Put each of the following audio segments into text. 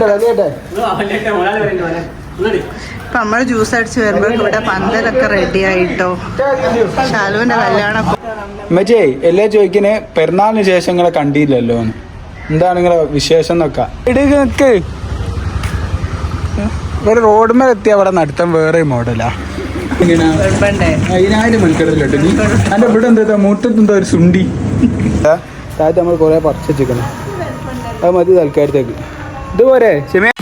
ഇപ്പൊ നമ്മൾ ജ്യൂസ് അടിച്ച് വരുമ്പോ ഇവിടെ പന്തലൊക്കെ റെഡി ആയിട്ടോ? ശാലുവിന്റെ കല്യാണം മജേ എല്ലാ ചോദിക്കണേ പെരുന്നാളിന് ശേഷം നിങ്ങളെ കണ്ടില്ലല്ലോ എന്താണ് നിങ്ങളെ വിശേഷം എന്നൊക്കെ. ഇടുക്ക് ഒരു റോഡുമേൽ എത്തിയ അവിടെ നടത്താൻ വേറെ മോഡലാ അതിനായിരം മണിക്കടല്ലോ നീ എന്റെ ഇവിടെ എന്താ ഒരു സുണ്ടി? താഴത്ത് നമ്മൾ കുറെ പറിച്ചു വെച്ചിരിക്കണം അത് മതി തൽക്കാലത്തേക്ക്. ക്ഷമ ഹേയ്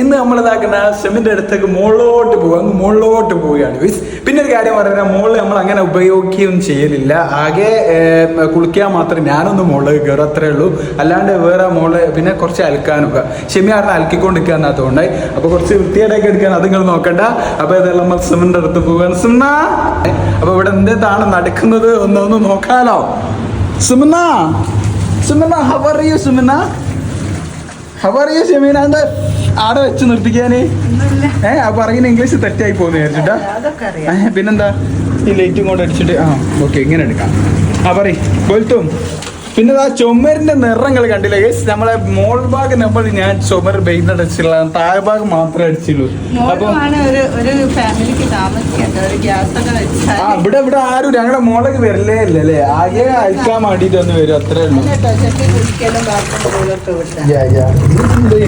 ഇന്ന് നമ്മൾ ഇതാക്കുന്ന സെമിന്റെ അടുത്തേക്ക് മുകളിലോട്ട് പോകും അങ്ങ് മുകളിലോട്ട് പോവുകയാണ് മീൻസ് പിന്നെ ഒരു കാര്യം പറഞ്ഞാൽ മുകളിൽ നമ്മൾ അങ്ങനെ ഉപയോഗിക്കുകയും ചെയ്യലില്ല. ആകെ കുളിക്കാൻ മാത്രം ഞാനൊന്ന് മുകളിൽ കയറും അത്രേ ഉള്ളൂ. അല്ലാണ്ട് വേറെ മുകളിൽ പിന്നെ കുറച്ച് അലക്കാനൊക്കെ. ഷെമി ആറിനെ അലക്കിക്കൊണ്ടിരിക്കുക എന്നാത്തോണ്ടായി അപ്പൊ കുറച്ച് വൃത്തിയായിട്ടൊക്കെ എടുക്കാൻ അത് നിങ്ങൾ നോക്കണ്ട. അപ്പൊ ഇതെല്ലാം നമ്മൾ സിമിന്റെ അടുത്ത് പോവുകയാണ്. സിമ്മ അപ്പൊ ഇവിടെ എന്താണ് നടക്കുന്നത്? ഒന്ന് നോക്കാലോ. Sumana Sumana how are you Sumana how are you Shameena? എന്താ ആടെ വെച്ച് നിർത്തിക്കാന്? ഏ ആ പറയുന്ന ഇംഗ്ലീഷ് തെറ്റായി പോകുന്നു വിചാരിച്ചിട്ടാ പിന്നെന്താ? ഈ ലൈറ്റും കൊണ്ട് അടിച്ചിട്ട് ആ ഓക്കെ ഇങ്ങനെ എടുക്കാം. ആ പറയും കൊലുത്തും പിന്നെ ആ ചുമരിന്റെ നിറങ്ങൾ കണ്ടില്ല ഗൈസ് നമ്മളെ മോൾ ഭാഗം നമ്മൾ ഞാൻ ചുമർ പെയിന്റ് അടിച്ചില്ല താഴെ ഭാഗം മാത്രമേ അടിച്ചുള്ളൂ. അപ്പൊ ആ ഇവിടെ ഇവിടെ ആരും ഞങ്ങളുടെ മോളേക്ക് വരലേ ഇല്ല അല്ലേ? ആകെ അയക്കാൻ വേണ്ടിട്ട് ഒന്ന് വരും. അത്രേ ഉള്ളൂ.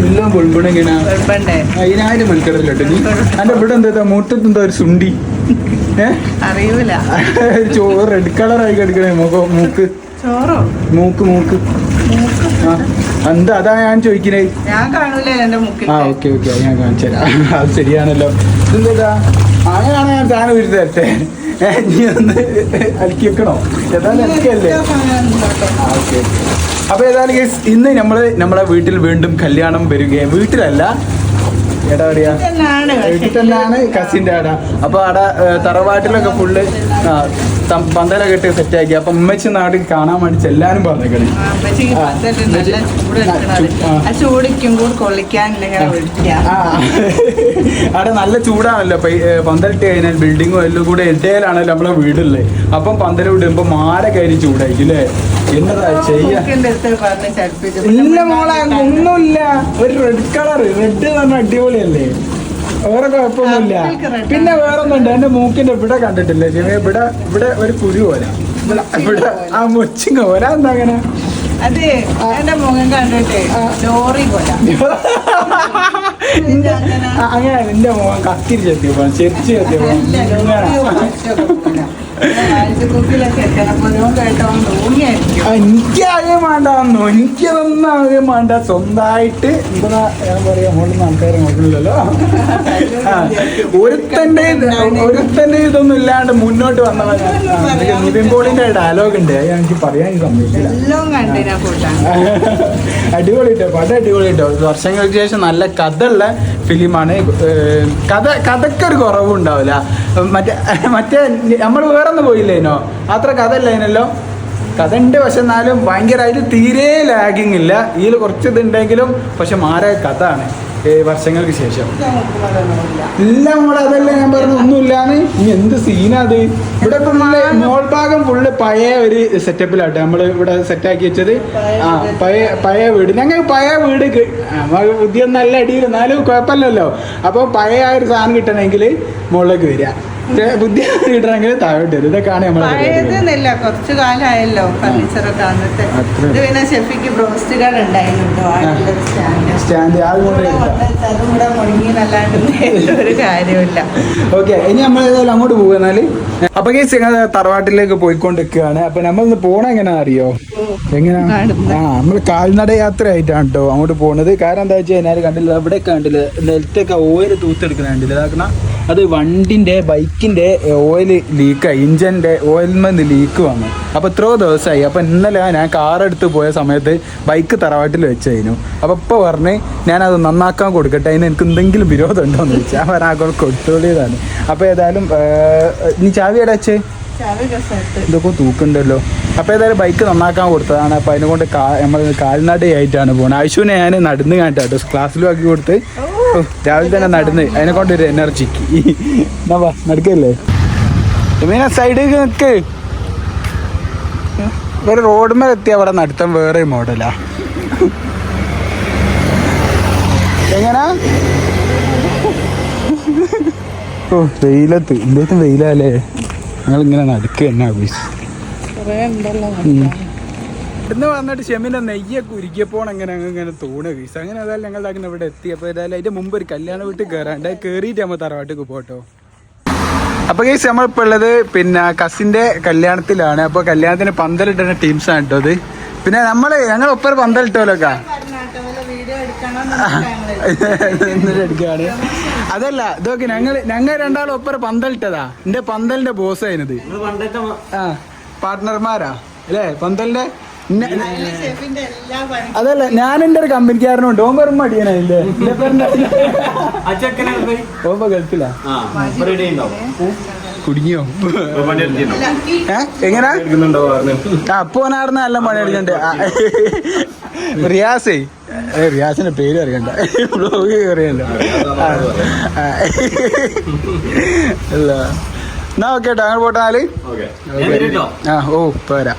എല്ലാം വെറുതെ അതിനായിരം മണിക്കടല്ലോ നീ എന്റെ ഇവിടെ എന്താ മുറ്റത്ത് എന്താ ഒരു സുണ്ടി? ഏഹ് അറിയൂല. ചോറ് റെഡ് കളർ ആയി കിടക്കണേ മുഖം മൂക്ക്. ചോറോ? മൂക്ക് മൂക്ക്. ആ എന്താ അതാ ഞാൻ ചോദിക്കണേ? ഞാൻ കാണൂലേ എന്റെ മുക്കിൽ ആ ഓക്കെ ഓക്കെ ഞാൻ കാണിച്ചു തരാം. അത് ശരിയാണല്ലോ. ഇതെന്താ? അങ്ങനെയാണ് ഞാൻ താൻ ഒരു തരട്ടെ ഏ, നീ ഒന്ന് അലക്കി വെക്കണോ? ഏതായാലും ഓക്കെ കേസ് ഇന്ന് നമ്മൾ നമ്മളെ വീട്ടിൽ വീണ്ടും കല്യാണം വരികയും വീട്ടിലല്ല. എടാ പറയാ വീട്ടിൽ തന്നെയാണ് കസിന്റെ ആടാ. അപ്പൊ ആടെ തറവാട്ടിലൊക്കെ ഫുള്ള് ആ, കെട്ടി സെറ്റ് ആക്കി. അപ്പൊ ഉമ്മച്ചി നാട്ടിൽ കാണാൻ വേണ്ടി ചെല്ലാനും പറഞ്ഞു വിളിക്കാം അവിടെ നല്ല ചൂടാണല്ലോ. പന്തലിട്ട് കഴിഞ്ഞാൽ ബിൽഡിങ്ങും എല്ലാം കൂടെ ഇടയിലാണല്ലോ നമ്മളെ വീടുള്ളത് അപ്പം പന്തല വിടുമ്പോ മാല കയറി ചൂടായിരിക്കും അല്ലേ എന്നതാ ചെയ്യാ? ഇല്ല മോളെ ഒന്നുമില്ല. ഒരു റെഡ് കളർ റെഡ് പറഞ്ഞ അടിപൊളിയല്ലേ? വേറെ കുഴപ്പമൊന്നുമില്ല പിന്നെ വേറെ ഒന്നുണ്ട് എന്റെ മൂക്കിന്റെ ഇവിടെ കണ്ടിട്ടില്ലേ ജിമ? ഇവിടെ ഇവിടെ ഒരു കുരു പോലെ. ഇവിടെ ആ മുച്ചിങ്ങ പോലെ. എന്താ അങ്ങനെ? അതെ എന്റെ മുഖം കണ്ടിട്ട് ലോറി പോലെ. അങ്ങനെ എന്റെ മോൻ കത്തിരി ചെത്തിയപ്പോ ചെരിച്ച് ചെത്തിയ എനിക്ക് ആകെ വേണ്ടാന്നോ എനിക്കതൊന്നും ആകെ വേണ്ട. സ്വന്തമായിട്ട് എന്താ ഞാൻ പറയാ മോളിൽ ആൾക്കാരെ നോക്കണില്ലല്ലോ ഇത് ഒരുത്തന്റെ ഇതൊന്നും ഇല്ലാണ്ട് മുന്നോട്ട് വന്നവൻ. പോളിന്റെ ഡയലോഗ് ഉണ്ട്. അത് എനിക്ക് പറയാൻ സമ്മതിക്കില്ല. അടിപൊളി കേട്ടോ കൂട്ടാണ് അടിപൊളിട്ടോ കേട്ടോ അടിപൊളിട്ടോ വർഷങ്ങൾക്ക് ശേഷം നല്ല കഥ ഉള്ള ഫിലിമാണ് കഥ കഥക്കൊരു കുറവുണ്ടാവില്ല. മറ്റേ മറ്റേ നമ്മൾ വേറെ ഒന്ന് പോയില്ലേനോ അത്ര കഥ ഇല്ലേനല്ലോ കഥ ഉണ്ട് പക്ഷെ എന്നാലും ഭയങ്കര അതിൽ തീരെ ലാഗിങ് ഇല്ല. ഇതിൽ കുറച്ച് ഇതുണ്ടെങ്കിലും പക്ഷെ മാരെ കഥ ആണ് വർഷങ്ങൾക്ക് ശേഷം. ഇല്ല മോളെ അതല്ല ഞാൻ പറഞ്ഞു ഒന്നുമില്ലാന്ന്. ഇനി എന്ത് സീനാ അത്? ഇവിടെ ഫുള്ള് മോൾ ഭാഗം ഫുള്ള് പഴയ ഒരു സെറ്റപ്പിലാട്ടെ നമ്മൾ ഇവിടെ സെറ്റാക്കി വെച്ചത്. ആ പഴയ പഴയ വീട്. ഞങ്ങൾ പഴയ വീട് നമുക്ക് പുതിയ നല്ല അടിയിൽ എന്നാലും കുഴപ്പമില്ലല്ലോ. അപ്പോൾ പഴയ ആ ഒരു സാധനം കിട്ടണമെങ്കിൽ മുകളിലേക്ക് വരിക. പുതിയ കിട്ടണമെങ്കിൽ താഴോട്ട് വരും. ഇതൊക്കെയാണ് നമ്മളെ പഴയതെന്നല്ല കുറച്ചു കാലമായല്ലോ ഫർണിച്ചറൊക്കെ അന്നത്തെ. ഇത് പിന്നെ ഷെഫിക്ക് സ്റ്റാൻഡ്. അത് ഒരു കാര്യമില്ല ഓക്കെ ഇനി നമ്മൾ ഏതായാലും അങ്ങോട്ട് പോകുന്നാൽ അപ്പൊ കേസ് ഞങ്ങൾ തറവാട്ടിലേക്ക് പോയിക്കൊണ്ടിരിക്കുകയാണ്. അപ്പൊ നമ്മൾ പോണ എങ്ങനെയാ അറിയോ? എങ്ങനെയാ. ആ നമ്മൾ കാൽനട യാത്ര ആയിട്ടാണ് കേട്ടോ അങ്ങോട്ട് പോകുന്നത് കാരണം എന്താ വെച്ച് കഴിഞ്ഞാൽ കണ്ടില്ല അവിടെ കണ്ടില്ല നെൽത്തൊക്കെ ഓയിൽ തൂത്തെടുക്കുന്ന കണ്ടില്ല ഇതാക്കണ അത് വണ്ടിന്റെ ബൈക്കിന്റെ ഓയിൽ ലീക്കായി ഇഞ്ചിന്റെ ഓയിലിൽ നിന്ന് ലീക്ക് വന്നു. അപ്പൊ എത്രയോ ദിവസമായി. അപ്പൊ ഇന്നലെ ഞാൻ കാർ എടുത്ത് പോയ സമയത്ത് ബൈക്ക് തറവാട്ടിൽ വെച്ചായിരുന്നു. അപ്പൊ ഇപ്പൊ പറഞ്ഞ് അത് നന്നാക്കാൻ കൊടുക്കട്ടെ അതിന് എനിക്ക് എന്തെങ്കിലും വിരോധം ഉണ്ടോ എന്ന് ചോദിച്ചാൽ ഞാൻ ആകെ കൊടുത്തോളിയതാണ് അപ്പൊ ഏതായാലും നീ ചാവി അടച്ച് ഇതൊക്കെ തൂക്കുണ്ടല്ലോ. അപ്പോൾ ഏതായാലും ബൈക്ക് നന്നാക്കാൻ കൊടുത്തതാണ്. അപ്പോൾ അതിനെ കൊണ്ട് കാ നമ്മൾ കാൽനടയായിട്ടാണ് പോകുന്നത് ഐശുവിനെ ഞാൻ നടന്ന് കാണിട്ടാട്ടോ. ക്ലാസ്സിലും ആക്കി കൊടുത്ത്. രാവിലെ തന്നെ നടന്ന് അതിനെ കൊണ്ടൊരു വാ നടക്കല്ലേ? ഇങ്ങനെ സൈഡിൽ നിൽക്ക് ഒരു റോഡുമേൽ എത്തി അവിടെ നടത്താൻ വേറെ മോഡലാ എങ്ങനാ? ഓ വെയിലത്ത്. ഇല്ലത്തും വെയിലല്ലേ ഞങ്ങൾ ഇങ്ങനെ നടക്കുക തന്നെ ഓഫീസ് ഇന്ന് വന്നിട്ട് ഷെമിനെ നെയ്യൊക്കെ ഉരുക്കിയപ്പോൾ അങ്ങനെ അങ്ങ് ഇങ്ങനെ തോണ വീസ് അങ്ങനെ അതായത് ഞങ്ങൾ അങ്ങനെ ഇവിടെ എത്തി. അപ്പോൾ ഏതായാലും അതിന്റെ മുമ്പ് ഒരു കല്യാണ വീട്ടിൽ കയറാണ്ട് കയറിയിട്ട് നമ്മൾ തറവാട്ടിക്ക് പോട്ടോ അപ്പൊ കേസ് നമ്മളിപ്പോൾ ഉള്ളത് പിന്നെ കസിന്റെ കല്യാണത്തിലാണ്. അപ്പോൾ കല്യാണത്തിന് പന്തലിട്ടുന്ന ടീംസ് ആണ് കേട്ടോ അത്. പിന്നെ നമ്മൾ ഞങ്ങൾ ഒപ്പം പന്തലിട്ടോലൊക്കെ അടിക്കാണ്? അതല്ല ഇതൊക്കെ ഞങ്ങൾ ഞങ്ങൾ രണ്ടാളും ഒപ്പം പന്തലിട്ടതാ എന്റെ പന്തലിന്റെ ബോസ് ആയിരുന്നത്. ആ പാർട്ട്ണർമാരാ അല്ലേ? പന്തലിന്റെ ഇന്ന- ഷെഫിന്റെ എല്ലാ പണി അതല്ല ഞാൻ എന്റെ ഒരു കമ്പനിക്കാരനുണ്ട്. ഓൻ വെറും മടിയനായില്ലേ ഓമ്പ ഗൾഫിലാ. കുടുങ്ങിയോ? എങ്ങനെ? എങ്ങനാ ആ അപ്പൊ ഓനാർന്ന് നല്ല മഴ അടിക്കണ്ട് റിയാസേ. ഏ, റിയാസിന്റെ പേര് അറിയണ്ട. ബ്ലോഗ് അറിയണ്ട. അല്ല. എന്നാ ഓക്കെ കേട്ടോ അങ്ങനെ പോട്ടാൽ ആ ഓ പോരാ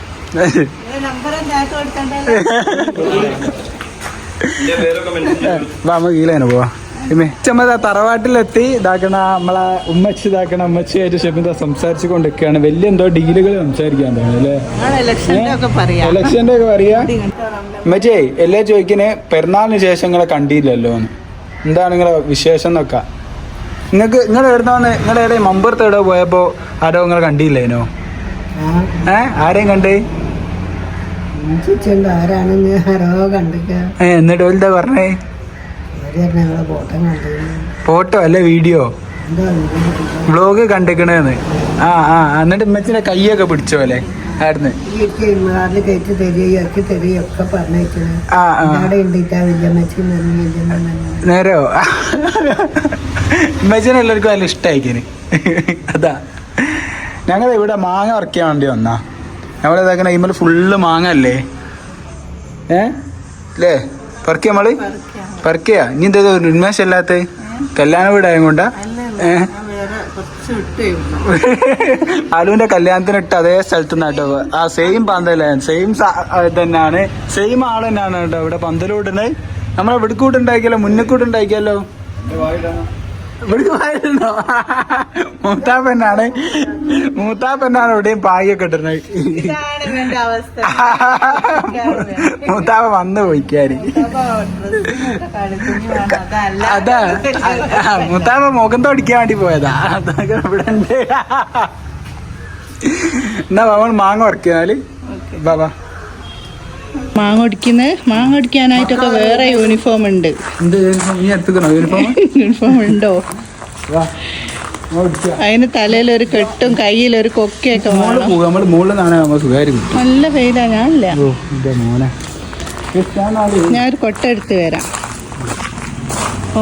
നമുക്ക് കീഴേനെ പോവാ. ചമ്മത തറവാട്ടിലെത്തി ഇതാക്കണ നമ്മളെ ഉമ്മച്ച് ഇതാക്കണ ഉമ്മച്ചിയായിട്ട് ഷെമിത സംസാരിച്ചു കൊണ്ടിരിക്കുകയാണ് വലിയ എന്തോ ഡീലുകൾ സംസാരിക്കാൻ തോന്നുന്നു അല്ലേ? ഇലക്ഷന്റെ ഒക്കെ പറയാം. ഉമ്മച്ചേ എല്ലാ ചോദിക്കണേ പെരുന്നാളിന് ശേഷം നിങ്ങളെ കണ്ടില്ലല്ലോ എന്താണ് നിങ്ങളെ വിശേഷം എന്നൊക്കെ. നിങ്ങൾക്ക് നിങ്ങൾ എവിടുന്നാന്ന് നിങ്ങൾ എവിടെ മമ്പുറത്ത് എവിടെ പോയപ്പോ ആരോ നിങ്ങൾ കണ്ടില്ലേനോ? ഏ? ആരെയും കണ്ടേ? എന്നിട്ട് എന്താ പറഞ്ഞേ? ഫോട്ടോ അല്ല വീഡിയോ? വ്ളോഗ് കണ്ടിക്കണേന്ന്. ആ ആ എന്നിട്ട് ഉമ്മച്ചിന്റെ കൈയൊക്കെ പിടിച്ചോ അല്ലേ? ആയിരുന്നു നേരോ? ഉമ്മച്ചിനെ എല്ലാവർക്കും നല്ല ഇഷ്ടമായിക്കിന് അതാ. ഞങ്ങൾ ഇവിടെ മാങ്ങ ഉറക്കാൻ വേണ്ടി വന്നാ. ഞങ്ങൾ ഇതാക്കണ ഇമ്മൽ ഫുള്ള് മാങ്ങ അല്ലേ? ഏ? അല്ലേ പറക്കിയ നമ്മൾ പറക്കിയ? ഇനി എന്താ ഉന്മേഷം അല്ലാത്ത? കല്യാണ വീടായ കൊണ്ടാ ആലുവിന്റെ കല്യാണത്തിന് ഇട്ട് അതേ സ്ഥലത്ത് നിന്നാട്ടോ ആ സെയിം പന്തല. സെയിം തന്നെയാണ് സെയിം ആൾ തന്നെയാണ് കേട്ടോ ഇവിടെ പന്തലൂടുന്നത് നമ്മളെ ഇവിടെ കൂട്ട് മൂത്താപ്പനാണ്. മൂത്താപ്പന്നാണ് ഇവിടെയും പായൊക്കെ ഇട്ടിരുന്നത് അവസ്ഥ. മൂത്താപ്പ വന്ന് പോയിക്കാര്. അതാ മൂത്താപ്പ മുഖം തൊടിക്കാൻ വേണ്ടി പോയതാ. അതൊക്കെ ഇവിടെ ഉണ്ട്. എന്നാ അവൻ മാങ്ങ ഉറക്കിയാൽ ബാബാ മാങ്ങ ഒടിക്കുന്നത്. മാങ്ങ ഒടിക്കാനായിട്ടൊക്കെ വേറെ യൂണിഫോം ഉണ്ട്. യൂണിഫോം ഉണ്ടോ? അതിന് തലയിൽ ഒരു കെട്ടും കയ്യിൽ ഒരു കൊക്കയൊക്കെ നല്ല വെയിലാ ഞാനില്ല. ഞാൻ ഒരു കൊട്ട എടുത്ത് വരാം.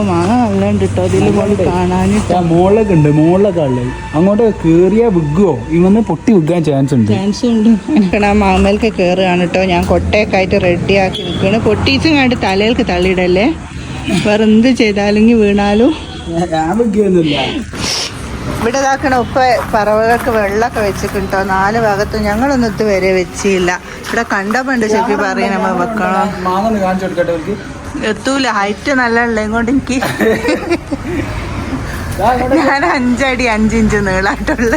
മാങ്ങ നല്ല ഉണ്ട് കേട്ടോ കൊണ്ട് കാണാനിട്ട് മോളൊക്കെ ഉണ്ട് മോളൊക്കെ ഉള്ളത് അങ്ങോട്ട് കേറിയ വിഗോ ഇവന്ന് പൊട്ടി വിൽക്കാൻ ചാൻസ് ഉണ്ട് ചാൻസ് ഉണ്ട് എനിക്കണ മാമേൽക്ക് കയറുകയാണ് കേട്ടോ ഞാൻ കൊട്ടയൊക്കെ ആയിട്ട് റെഡി ആക്കി നിൽക്കുകയാണ് പൊട്ടീസും കണ്ട് തലയിൽക്ക് തള്ളിയിടല്ലേ? വേറെ എന്ത് ചെയ്താലും വീണാലും? ഇവിടെ ഇതാക്കണ ഉപ്പ പറവകൾക്ക് വെള്ളമൊക്കെ വെച്ചിട്ടുണ്ടോ നാല് ഭാഗത്തും ഞങ്ങളൊന്നും ഇതുവരെ വെച്ചില്ല. ഇവിടെ കണ്ടപ്പോണ്ട് ചെപ്പി പറയും നമ്മൾ വെക്കണം? മാങ്ങ കാണിച്ചു കൊടുക്കട്ടെ എത്തൂല. ഹൈറ്റ് നല്ല ഉള്ളത് കൊണ്ട് എനിക്ക് ഞാൻ അഞ്ചടി അഞ്ചിഞ്ച് നീളായിട്ടുള്ള.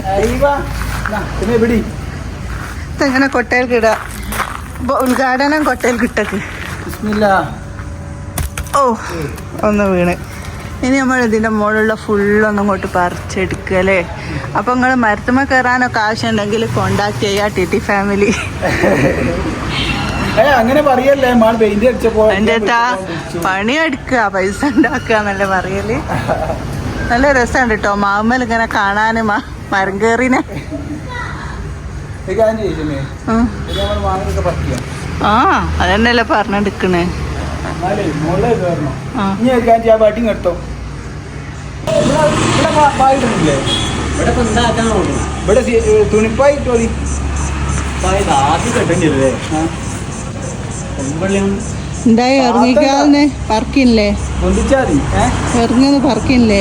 ഇങ്ങനെ കൊട്ടയിൽ കിട ഉദ്ഘാടനം കൊട്ടയിൽ കിട്ടക്ക് ഓ ഒന്ന് വീണ്. ഇനി നമ്മൾ ഇതിന്റെ മുകളിലുള്ള ഫുള്ളൊന്നും ഇങ്ങോട്ട് പറിച്ചെടുക്കുക അല്ലേ? അപ്പം നിങ്ങൾ മരത്തുമ്മ കയറാനൊക്കെ ആവശ്യമുണ്ടെങ്കിൽ കോണ്ടാക്ട് ചെയ്യുക ടി ടി ഫാമിലി അങ്ങനെ പറയല്ലേ? മാൾ പെയിന്റ് അടിച്ചപ്പോ എന്റെ പണി എടുക്കുക പൈസ ഉണ്ടാക്കുക എന്നല്ലേ പറയൽ? നല്ല രസമുണ്ട് കേട്ടോ മാമ്മൽ ഇങ്ങനെ കാണാനും മ- മരം കയറിനെ. ആ. അതന്നെയല്ലേ പറഞ്ഞെടുക്കണേ. എടുത്തോ ഇവിടെ തുണിപ്പായി പായിടുന്നില്ലേ ഇവിടെ സി- എന്തായി ഇറങ്ങിക്കാന്ന് പറക്കില്ലേ ഇറങ്ങുന്ന പറക്കില്ലേ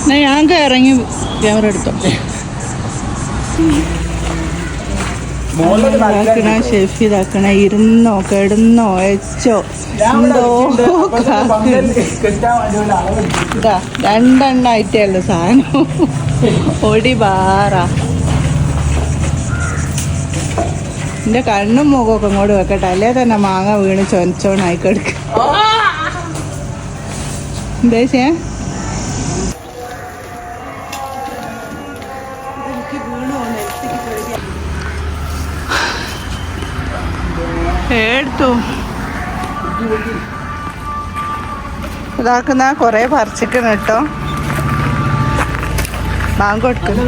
എന്നാ ഞാൻ ഇറങ്ങി ക്യാമറ എടുത്തോ? ഇതാക്കണ ഷെഫ് ഇതാക്കണ ഇരുന്നോ കിടന്നോ എച്ചോ എന്തോ രണ്ടെണ്ണായിട്ടേ ഉള്ളു സാധനം. ഒടി ബാറ എന്റെ കണ്ണും മുഖമൊക്കെ ഇങ്ങോട്ട് വെക്കട്ടെ. അല്ലേ തന്നെ മാങ്ങ വീണ് ചൊനച്ചോണായി കിടക്ക്. എന്താ ഇതാക്കുന്ന കൊറേ പറിച്ചിക്കണം കേട്ടോ. മാങ്ങ കൊടുക്കുന്നു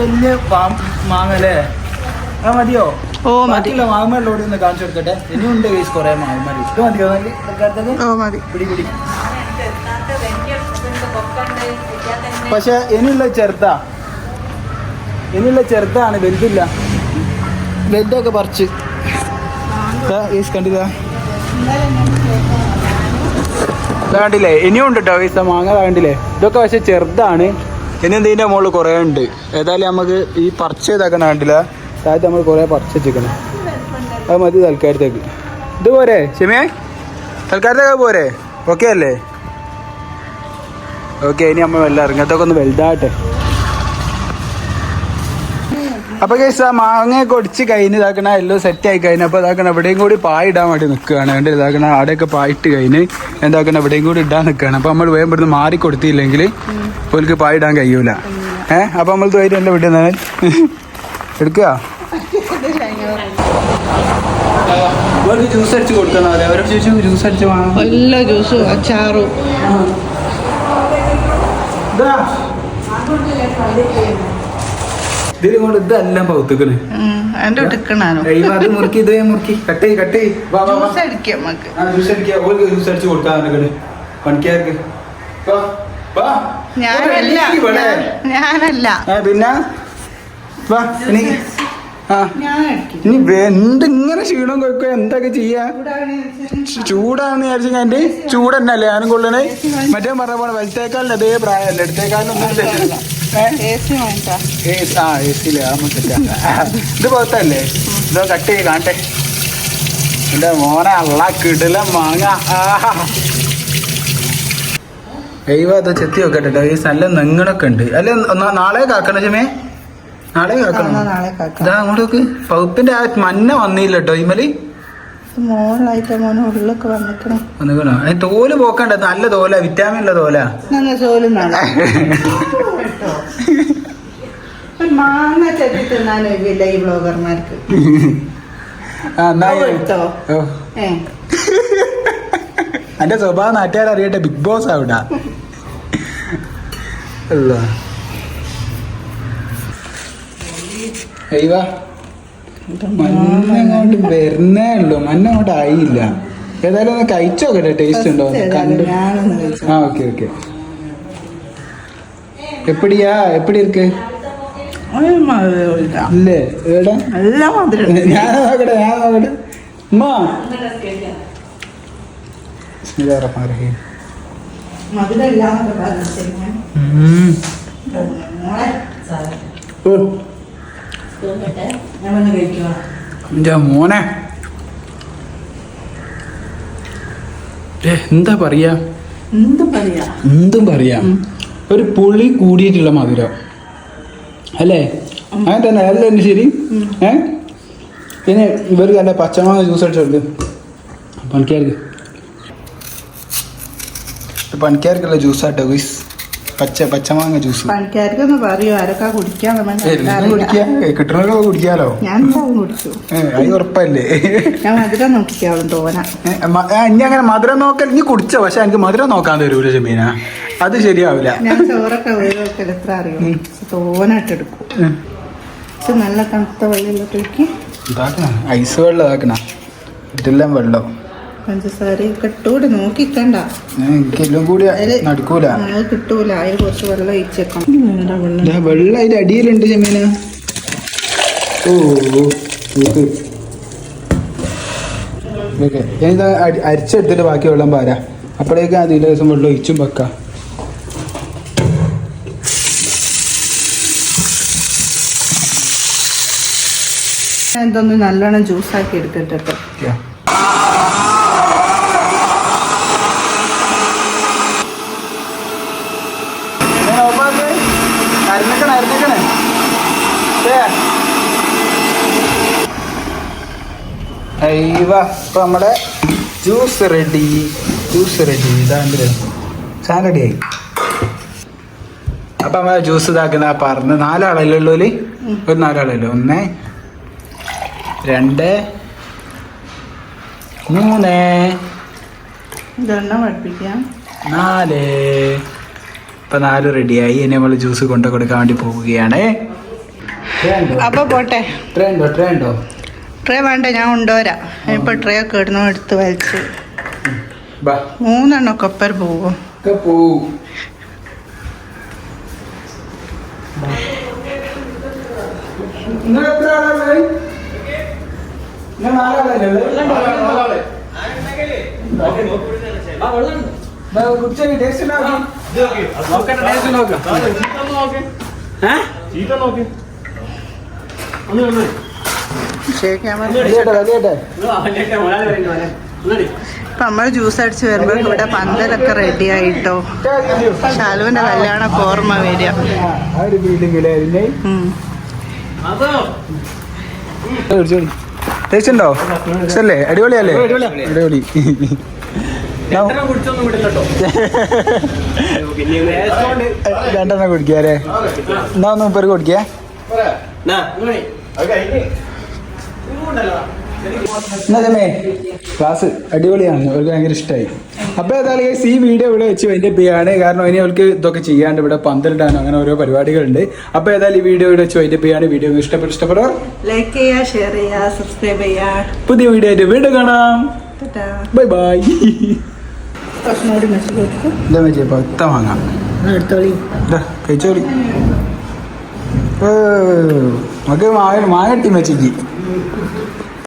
മതിയോ? ഓ മതി. ബാക്കിയുള്ള മാങ്ങമ്മലോട് ഒന്ന് കാണിച്ചു കൊടുക്കട്ടെ. ഇനിയുണ്ട് കേസ് കുറെ മാങ്ങമാര് ഇത് മതിയോ നല്ല ഇതൊക്കെ ഓ മതി. പിടി പിടി. പക്ഷെ ഇനിയുള്ള ചെറുതാ. ഇനിയുള്ള ചെറുതാണ് വലുതില്ല. വലുതൊക്കെ പറിച്ച്. കണ്ടില്ല കണ്ടില്ലേ? ഇനിയും ഉണ്ട് കേട്ടോ ഈസ മാങ്ങ വേണ്ടില്ലേ കണ്ടില്ലേ? ഇതൊക്കെ പക്ഷെ ചെറുതാണ്. ഇനി എന്തിന്റെ മുകളിൽ കുറേ ഉണ്ട്. ഏതായാലും നമുക്ക് ഈ പറിച്ച് വേണ്ടില്ല കണ്ടില്ല. താഴത്ത് നമ്മൾ കുറേ പറിച്ച് വെച്ചിരിക്കണം അത് മതി തൽക്കാലത്തേക്ക്. ഇത് പോരെ ഷെമിയെ? തൽക്കാലത്തേക്ക് പോരെ. ഓക്കെ അല്ലേ? ഓക്കെ ഇനി നമ്മൾ വെള്ളം ഇറങ്ങത്തൊക്കെ ഒന്ന് വലുതാട്ടെ അപ്പൊ കേസ് ആ മാങ്ങയൊക്കെ ഒടിച്ച് കഴിഞ്ഞ് ഇതാക്കണ എല്ലാം സെറ്റ് ആയി കഴിഞ്ഞ. അപ്പൊ ഇതാക്കണ എവിടെയും കൂടി പായ ഇടാൻ വേണ്ടി നിൽക്കുകയാണ് അതുകൊണ്ട് ഇതാക്കണ അവിടെയൊക്കെ പായിട്ട് കഴിഞ്ഞ് എന്താക്കണ എവിടെയും കൂടി ഇടാൻ നിൽക്കുകയാണ് അപ്പൊ നമ്മൾ വേഗം ഇവിടുന്ന് മാറി കൊടുത്തില്ലെങ്കിൽ ഓൽക്ക് പായ ഇടാൻ കഴിയൂല. ഏഹ് അപ്പൊ നമ്മൾ ധൈര്യം വീട്ടിൽ വിടുന്നത് എടുക്കുക. ജ്യൂസ് അടിച്ച് കൊടുക്കണം ചോദിച്ചു ജ്യൂസ് അടിച്ച് വാങ്ങാം എല്ലാ ജ്യൂസും അച്ചാറും കൊണ്ട് ഇതെല്ലാം എടുക്കണാനോ അത് മുറുക്കി ഇതേ മുറുക്കി. കട്ട് കട്ട് ജ്യൂസ് അടിക്കാം നമുക്ക്. ജ്യൂസ് ജ്യൂസ് അടിച്ച് കൊടുക്കാൻ പണിക്കാർക്ക്. ഞാനല്ല. ഞാനല്ല. പിന്നെ? വാ ഇനി ആ. ഇനി ഇങ്ങനെ ക്ഷീണം കൊയ്ക്കോ എന്തൊക്കെ ചെയ്യാ? ചൂടാന്ന് വിചാരിച്ചു കണ്ട് ചൂട് തന്നെ അല്ലേ? ഞാനും കൊള്ളണേ. മറ്റേ പറഞ്ഞ പോലെ വലത്തേക്കാലിന് അതേ പ്രായമല്ലേ? ഇല്ലല്ലോ ആ എ സിയിൽ ഇത് പോത്തല്ലേ ഇതോ കട്ട് ചെയ്ത് കാണട്ടെ. എന്റെ മോനെ അള്ള കിടില മാങ്ങ. ദൈവം അത് ചെത്തി നോക്കട്ടെ ഈ നല്ല നെങ്ങണൊക്കെ ഉണ്ട്. അല്ലെ നാളെ കാക്കണ ചമേ? നാളെ കാക്കണം നാളെ കാക്കാം ഇതാ അങ്ങോട്ട് നോക്ക്. പൗപ്പിന്റെ ആ മഞ്ഞ വന്നില്ല കേട്ടോ ഇമലി മോളായിട്ട് മോനെ ഉള്ളൊക്കെ വന്നിക്കണം. വന്നിക്കണോ? അതിന് തോൽ പോക്കണ്ട നല്ല തോല വിറ്റാമിൻ ഉള്ള തോല. മാങ്ങ ചെത്തി ഈ ബ്ലോഗർമാർക്ക് എന്റെ സ്വഭാവം നാട്ടുകാരറിയട്ടെ ബിഗ് ബോസ് ആവിടാ. അല്ലാ. മഞ്ഞങ്ങോട്ട് വരുന്നേ ഉള്ളു. മഞ്ഞങ്ങോട്ട് ആയില്ല. ഏതായാലും ഒന്ന് കഴിച്ചു നോക്കട്ടെ ടേസ്റ്റ് ഉണ്ടോ? കണ്ടു. ആ ഓക്കെ ഓക്കെ എപ്പടിയാ? എപ്പടി ഇരിക്ക്? ഓ ഞാൻ ഞാൻ എന്റെ മോനെ. എന്താ പറയാ? എന്ത് പറയാ? ഒരു പുളി കൂടിയിട്ടുള്ള മധുരം. അല്ലേ? അങ്ങനെ തന്നെ അല്ലേ എന്നെ ശരി? ഏ? പിന്നെ ഇവർക്ക് അല്ല പച്ചമാങ്ങ ജ്യൂസ് അടിച്ചുണ്ട് പണിക്കാർക്ക്. പണിക്കാർക്കുള്ള ജ്യൂസ് ആട്ടോ ഗുയ്സ് പച്ച പച്ചമാങ്ങ ജ്യൂസ്. പണിക്കാർക്കൊന്ന് പറയൂ ആരൊക്കെ കുടിക്കാൻ കുടിക്കാം? കിട്ടണമല്ലോ കുടിക്കാലോ? ഞാൻ കുടിച്ചു. അത് ഉറപ്പല്ലേ? ഞാൻ മധുരം നോക്കിക്കാളും തോന. ഇനി അങ്ങനെ മധുരം നോക്കൽ നീ കുടിച്ചോ പക്ഷെ എനിക്ക് മധുരം നോക്കാൻ തരൂല ജമീന അത് ശരിയാവില്ല. ഞാൻ ചോറൊക്കെ വീടൊക്കെ എത്ര അറിയോ? തോനായിട്ടെടുക്കും ഉം. പക്ഷെ നല്ല തണുത്ത വെള്ളം ഇതാക്കണ ഐസ് വെള്ളം ഇതാക്കണ. ഇതെല്ലാം വെള്ളം. പഞ്ചസാര കിട്ടൂടെ നോക്കിക്കണ്ട. ഏ, എനിക്കെല്ലാം കൂടി നടക്കൂല. അത് കിട്ടൂല. അതിൽ കുറച്ച് വെള്ളം ഒഴിച്ചേക്കാം വെള്ളം. അതിന്റെ അടിയിലുണ്ട് ചെമ്മീന ഓ. ഓക്കെ ഞാനിത് അരിച്ചെടുത്തിട്ട് ബാക്കി വെള്ളം പാരാ. അപ്പോഴേക്ക് നീല ദിവസം വെള്ളം ഒഴിച്ചും വെക്കാം. ഇതൊന്ന് നല്ലോണം ജ്യൂസാക്കി എടുക്കട്ടെ അയ്യവ ഇപ്പൊ നമ്മുടെ ജ്യൂസ് റെഡി ജ്യൂസ് റെഡി ഇതാണ്ട് സാധനം റെഡിയായി അപ്പൊ നമ്മളെ ജ്യൂസ് ഇതാക്കുന്ന പറഞ്ഞ് നാലാളല്ലേ ഉള്ളൂൽ ഒരു നാലാളല്ലേ ഒന്ന് രണ്ട് മൂന്ന് നാല്. ഇപ്പൊ നാല് റെഡിയായി ഇനി നമ്മൾ ജ്യൂസ് കൊണ്ടു കൊടുക്കാൻ വേണ്ടി പോവുകയാണ്. അപ്പൊ പോട്ടെ. ട്രേ ഉണ്ടോ ട്രേ വേണ്ട? ഞാൻ കൊണ്ടുവരാം. ഇപ്പൊ ട്രേ ഒക്കെ ഇടുന്നു എടുത്ത് വലിച്ച്. ബാ. മൂന്നെണ്ണം ഒക്കെ ഒപ്പര പോവോ? നോക്ക്. taste നോക്ക്. ഇപ്പൊ നമ്മൾ ജ്യൂസ് അടിച്ച് വരുമ്പോ ഇവിടെ പന്തലൊക്കെ റെഡി ആയിട്ടോ? ശാലുവിന്റെ കല്യാണ ഓർമ്മ വരിക. ആ ഒരു ഫീലിംഗ് അല്ലേ അതിന്റെ ഉം. ടേസ്റ്റ് ഉണ്ടോ അല്ലേ അടിപൊളിയല്ലേ അടിപൊളി രണ്ടെണ്ണം കുടിക്കാല്ലേ എന്നാ ഒന്ന് മുപ്പേർക്ക് കുടിക്കേ എന്നാ തന്നെ ക്ലാസ് അടിപൊളിയാണ്. അവർക്ക് ഭയങ്കര ഇഷ്ടമായി അപ്പൊ ഏതായാലും ഈ വീഡിയോ ഇവിടെ വെച്ച് വൈൻഡ് അപ്പ് ചെയ്യാണ് കാരണം ഇനി അവർക്ക് ഇതൊക്കെ ചെയ്യാണ്ട് ഇവിടെ പന്തലിടാനോ അങ്ങനെ ഓരോ പരിപാടികളുണ്ട്. അപ്പൊ ഏതായാലും ഈ വീഡിയോ ഇവിടെ വെച്ച് വൈൻഡ് അപ്പ് ചെയ്യാണ് വീഡിയോ ഇഷ്ടപ്പെട്ടു ഇഷ്ടപ്പെട്ടോ ലൈക്ക് ചെയ്യുക ഷെയർ ചെയ്യുക സബ്സ്ക്രൈബ് ചെയ്യുക. പുതിയ വീഡിയോ ആയിട്ട് വീണ്ടും കാണാം. ബൈ ബൈ എന്താ വെച്ചാൽ പത്ത വാങ്ങാം. കഴിച്ചോളി. നമുക്ക് മായ മായ ഇട്ടി വെച്ചിട്ട്